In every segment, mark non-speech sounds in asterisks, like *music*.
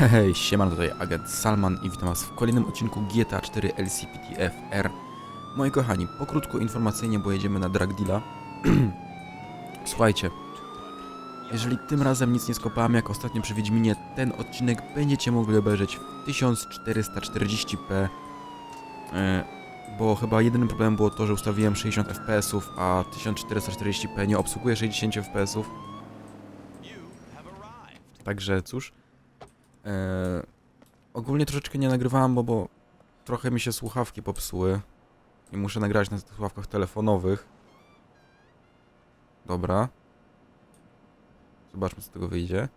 Hej, siemano, tutaj agent Salman i witam was w kolejnym odcinku GTA 4 LCPTFR. Moi kochani, pokrótko informacyjnie, bo jedziemy na drug deala. *clears throat* Słuchajcie, jeżeli tym razem nic nie skopałem jak ostatnio przy Wiedźminie, ten odcinek będziecie mogli obejrzeć w 1440p, e, bo chyba jedynym problemem było to, że ustawiłem 60 fps, a 1440p nie obsługuje 60 fps. Także cóż, Eee, ogólnie troszeczkę nie nagrywałem, bo, bo trochę mi się słuchawki popsuły i muszę nagrać na słuchawkach telefonowych. Dobra. Zobaczmy, co z tego wyjdzie.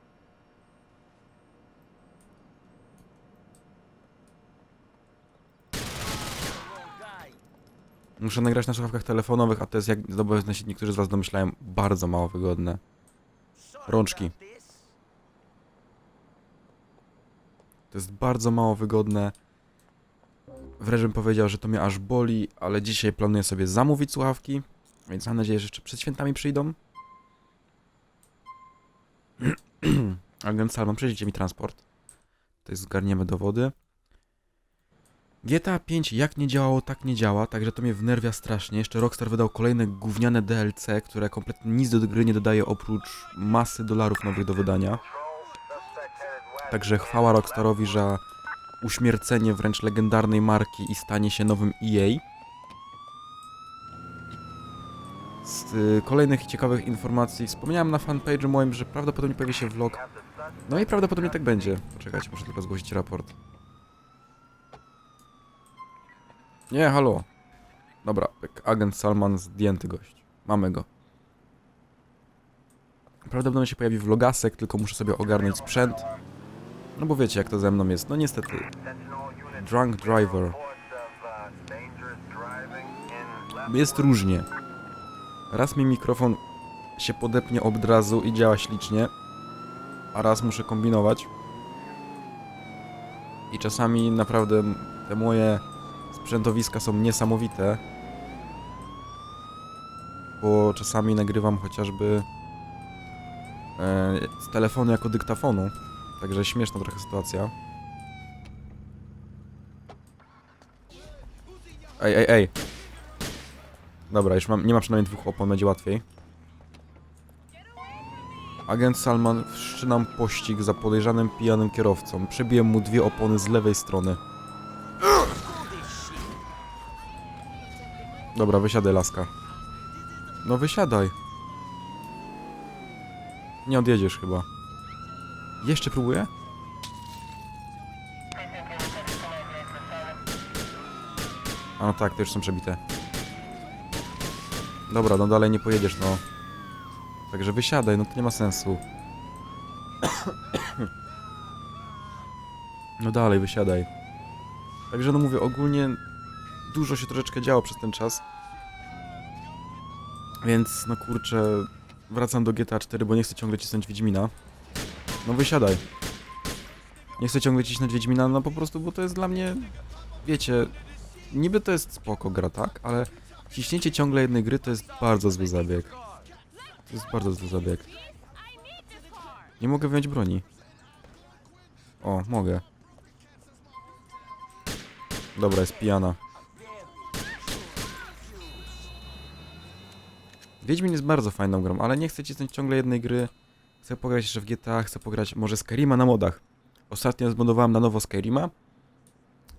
Muszę nagrać na słuchawkach telefonowych, a to jest, jak zapewne się niektórzy z Was domyślają, bardzo mało wygodne. Rączki. To jest bardzo mało wygodne. Wręcz powiedział, że to mnie aż boli, ale dzisiaj planuję sobie zamówić słuchawki, więc mam nadzieję, że jeszcze przed świętami przyjdą. *clears throat* Agent Salman, przejdziecie mi transport. Jest zgarniemy dowody. GTA 5 jak nie działało, tak nie działa, także to mnie wnerwia strasznie. Jeszcze Rockstar wydał kolejne gówniane DLC, które kompletnie nic do gry nie dodaje oprócz masy dolarów nowych do wydania. Także chwała Rockstarowi, że uśmiercenie wręcz legendarnej marki i stanie się nowym EA. Z y, kolejnych ciekawych informacji wspomniałem na fanpage'u moim, że prawdopodobnie pojawi się vlog. No i prawdopodobnie tak będzie. Poczekajcie, muszę tylko zgłosić raport. Nie, halo. Dobra, agent Salman zdjęty gość. Mamy go. Prawdopodobnie się pojawi vlogasek, tylko muszę sobie ogarnąć sprzęt. No bo wiecie jak to ze mną jest. No niestety. Drunk driver. Jest różnie. Raz mi mikrofon się podepnie od razu i działa ślicznie, a raz muszę kombinować. I czasami naprawdę te moje sprzętowiska są niesamowite, bo czasami nagrywam chociażby e, z telefonu jako dyktafonu. Także śmieszna trochę sytuacja. Ej, ej, ej. Dobra, już mam, nie ma przynajmniej dwóch opon, będzie łatwiej. Agent Salman wszczy nam pościg za podejrzanym pijanym kierowcą. Przebiłem mu dwie opony z lewej strony. Dobra, wysiadaj, laska. No wysiadaj. Nie odjedziesz chyba. Jeszcze próbuję? A no tak, to już są przebite. Dobra, no dalej nie pojedziesz, no. Także wysiadaj, no to nie ma sensu. *coughs* No dalej, wysiadaj. Także no mówię, ogólnie dużo się troszeczkę działo przez ten czas. Więc, no kurczę, wracam do GTA 4, bo nie chcę ciągle cisnąć Wiedźmina. No wysiadaj. Nie chcę ciągle cisnąć Wiedźmina, no po prostu, bo to jest dla mnie, wiecie, niby to jest spoko gra, tak? Ale ciśnięcie ciągle jednej gry to jest bardzo zły zabieg. To jest bardzo zły zabieg. Nie mogę wyjąć broni. O, mogę. Dobra, jest pijana. Wiedźmin jest bardzo fajną grą, ale nie chcę cisnąć ciągle jednej gry. Chcę pograć jeszcze w GTA, chcę pograć może Skyrima na modach. Ostatnio zbudowałem na nowo Skyrima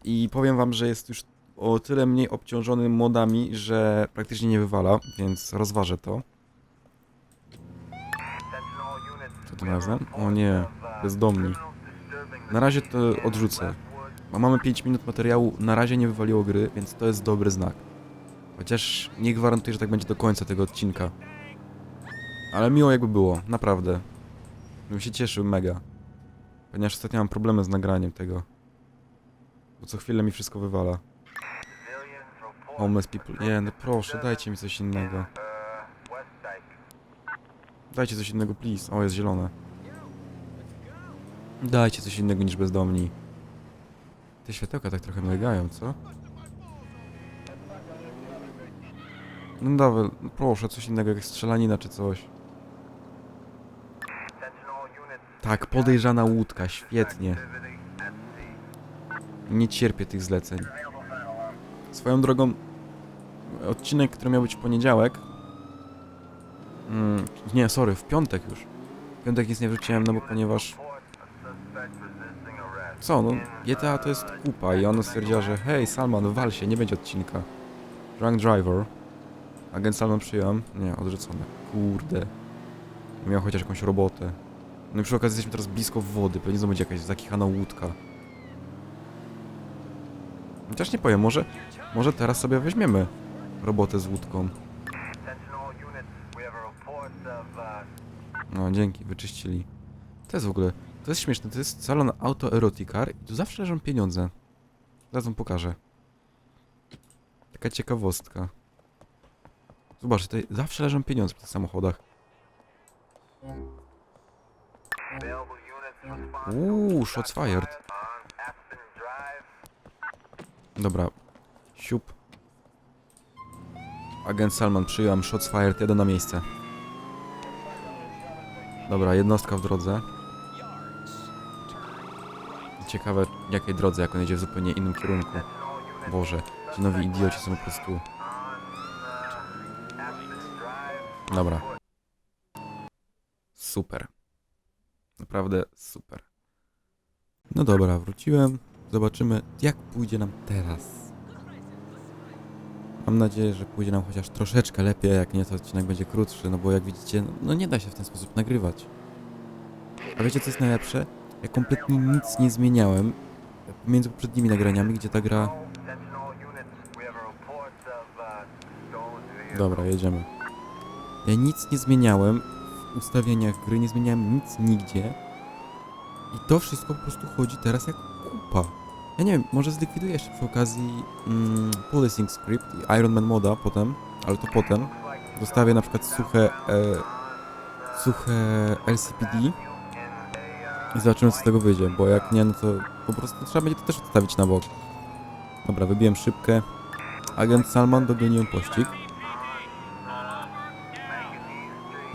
i powiem wam, że jest już o tyle mniej obciążony modami, że praktycznie nie wywala, więc rozważę to. Co tym razem? O nie, bezdomni. Na razie to odrzucę. Mamy 5 minut materiału, na razie nie wywaliło gry, więc to jest dobry znak. Chociaż nie gwarantuję, że tak będzie do końca tego odcinka. Ale miło jakby było, naprawdę. Bym się cieszył mega. Ponieważ ostatnio mam problemy z nagraniem tego. Bo co chwilę mi wszystko wywala. Homeless people. Nie, no proszę, dajcie mi coś innego. Dajcie coś innego, please. O, jest zielone. Dajcie coś innego niż bezdomni. Te światełka tak trochę mrygają, co? No dawaj, proszę, coś innego, jak strzelanina czy coś. Tak, podejrzana łódka, świetnie. Nie cierpię tych zleceń. Swoją drogą, odcinek, który miał być w poniedziałek. Mm, nie, sorry, w piątek już. W piątek nic nie wrzuciłem, no bo ponieważ. Co, no, GTA to jest kupa i ona stwierdziła, że hej, Salman, wal się, nie będzie odcinka. Drunk Driver. Agent Salman przyjąłem. Nie, odrzucone. Kurde. Miał chociaż jakąś robotę. No przy okazji jesteśmy teraz blisko wody, pewnie znowu będzie jakaś zakichana łódka. Chociaż nie powiem, może, może teraz sobie weźmiemy robotę z łódką. No, dzięki, wyczyścili. To jest w ogóle, to jest śmieszne, to jest salon Auto Eroticar i tu zawsze leżą pieniądze. Zaraz wam pokażę. Taka ciekawostka. Zobacz, tutaj zawsze leżą pieniądze w tych samochodach. Uuu, shots fired. Dobra. Siup. Agent Salman, przyjąłem shots fired, jadę na miejsce. Dobra, jednostka w drodze. Ciekawe, jakiej drodze, jak on jedzie w zupełnie innym kierunku. Boże, ci nowi idioci są po prostu... Dobra. Super. Naprawdę super. No dobra, wróciłem. Zobaczymy, jak pójdzie nam teraz. Mam nadzieję, że pójdzie nam chociaż troszeczkę lepiej, jak nie to odcinek będzie krótszy, no bo jak widzicie, no, no nie da się w ten sposób nagrywać. A wiecie co jest najlepsze? Ja kompletnie nic nie zmieniałem między poprzednimi nagraniami, gdzie ta gra... Dobra, jedziemy. Ja nic nie zmieniałem ustawieniach gry, nie zmieniałem nic nigdzie. I to wszystko po prostu chodzi teraz jak kupa. Ja nie wiem, może zlikwiduję jeszcze przy okazji mm, Policing Script i Iron Man moda potem, ale to potem. Dostawię na przykład suche, e, suche LCPD i zobaczymy co z tego wyjdzie, bo jak nie, no to po prostu trzeba będzie to też odstawić na bok. Dobra, wybiłem szybkę. Agent Salman dogoniłem pościg.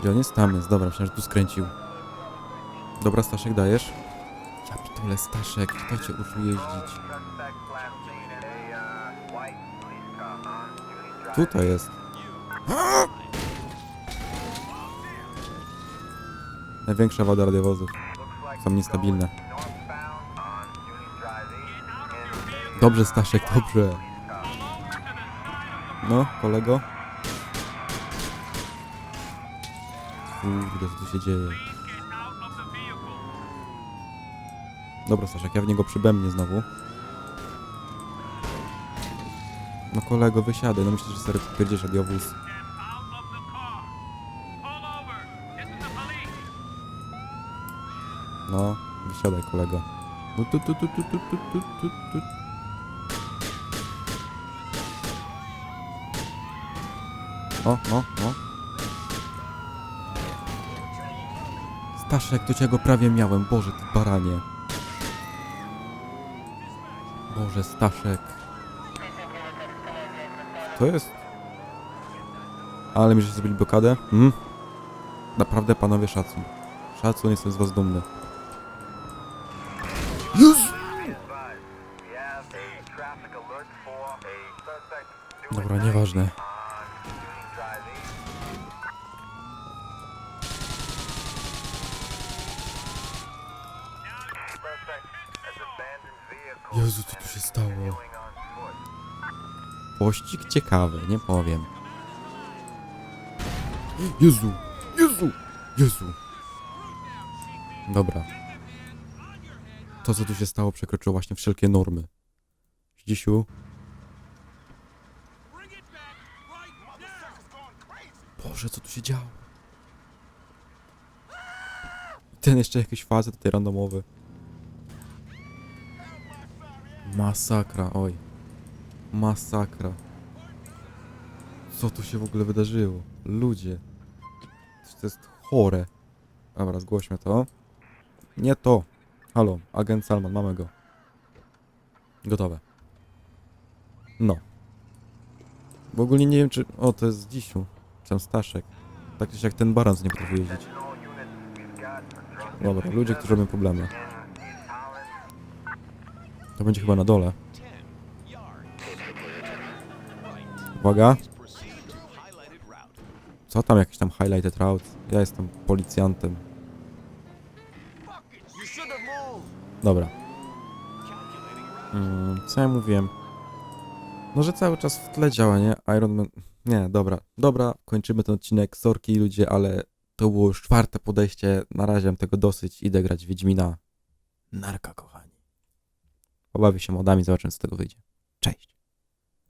Gdzie on jest? Tam jest, dobra, że tu skręcił. Dobra, Staszek, dajesz? Ja pitole, Staszek, kto cię uczył jeździć? Tutaj jest. Największa wada radiowozów. Są niestabilne. Dobrze, Staszek, dobrze. No, kolego. Kurde, co tu się dzieje? Dobra, Staszek, ja w niego przybębnię znowu. No kolego, wysiadaj, no myślę, że serio pierdziesz radiowóz. No, wysiadaj kolego. No tu, tu, tu, tu, tu, tu, tu, tu, tu. O, no, no. Staszek, to cię go prawie miałem. Boże, ty baranie. Boże, Staszek. To jest... Ale mi, że zrobili blokadę? Hmm? Naprawdę, panowie, szacun. Szacun, jestem z was dumny. Dobra, nieważne. Jezu, co tu się stało? Pościg ciekawy, nie powiem. Jezu! Jezu! Jezu! Dobra. To, co tu się stało, przekroczyło właśnie wszelkie normy. Dzisiu. Boże, co tu się działo? Ten jeszcze jakieś fazy tutaj randomowe. Masakra, oj. Masakra. Co tu się w ogóle wydarzyło? Ludzie. To jest chore. Dobra, zgłośmy to. Nie to. Halo, agent Salman, mamy go. Gotowe. No. W ogóle nie wiem czy... O, to jest Dzisiu. Tam Staszek. Tak jak ten baran nie potrafi jeździć. Dobra, ludzie, którzy robią problemy. To będzie chyba na dole. Uwaga. Co tam, jakiś tam highlighted route? Ja jestem policjantem. Dobra. Mm, co ja mówiłem? No, że cały czas w tle działa, nie? Iron Man... Nie, dobra. Dobra, kończymy ten odcinek. Sorki ludzie, ale to było już czwarte podejście. Na razie mam tego dosyć. Idę grać Wiedźmina. Narka, kochani. Pobawię się modami, zobaczymy co z tego wyjdzie. Cześć.